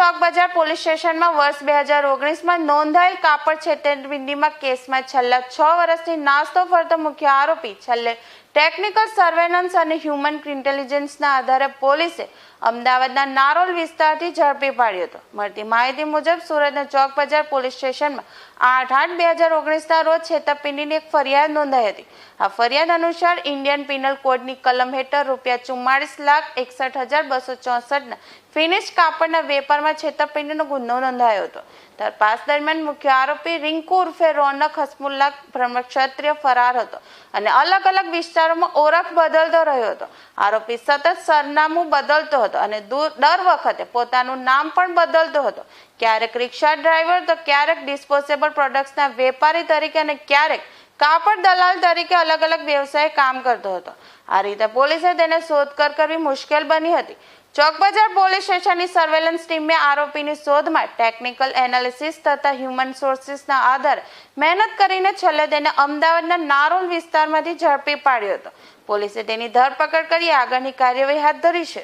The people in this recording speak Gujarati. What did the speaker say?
બજાર પોલીસ સ્ટેશનમાં વર્ષ બે હજાર ઓગણીસમાં નોંધાયેલ કાપડ છેતરપિંડીમાં કેસમાં છેલ્લા છ વર્ષથી નાસ્તો ફરતો મુખ્ય આરોપી છેલ્લે ટેકનિકલ સર્વેલન્સ અને હ્યુમન ઇન્ટેલિજન્સના આધારે પોલીસે અમદાવાદના નારોલ વિસ્તારથી ઝડપી પાડ્યો હતો. મળતી માહિતી મુજબ સુરતના ચોક બજાર પોલીસ સ્ટેશનમાં આઠ આઠ બે હજાર ઓગણીસના રોજ છેતરપિંડીની એક ફરિયાદ નોંધાઈ હતી. આ ફરિયાદ અનુસાર ઇન્ડિયન પિનલ કોડની કલમ હેઠળ રૂપિયા ચુમ્માળીસ લાખ એકસઠ હજાર બસો ચોસઠના ફિનિશ કાપડના વેપારમાં છેતરપિંડીનો ગુનો નોંધાયો હતો. તપાસ દરમિયાન મુખ્ય આરોપી રિંકુ ઉર્ફે રોનક હસમુલ્લા બ્રહ્મક્ષત્રિય ફરાર હતો અને અલગ અલગ વિસ્તારોમાં ઓળખ બદલતો રહ્યો હતો. આરોપી સતત સરનામું બદલતો હતો અને દૂર- વખતે પોતાનું નામ પણ બદલતો હતો. ક્યારેક રિક્ષા ડ્રાઈવર, તો ક્યારેક ડિસ્પોઝેબલ પ્રોડક્ટ્સના વેપારી તરીકે અને ક્યારેક કાપડ દલાલ તરીકે અલગ અલગ વ્યવસાય કામ કરતો હતો. આ રીતે પોલીસે તેને શોધખોળ કરવી મુશ્કેલ બની હતી. ચોકબજાર પોલીસ સ્ટેશનની સર્વેલન્સ ટીમે આરોપીની શોધમાં ટેકનિકલ એનાલિસિસ તથા હ્યુમન સોર્સિસના આધારે મહેનત કરીને છેલ્લે તેને અમદાવાદના નારોલ વિસ્તારમાંથી ઝડપી પાડ્યો હતો. પોલીસે તેની ધરપકડ કરી આગળની કાર્યવાહી હાથ ધરી છે.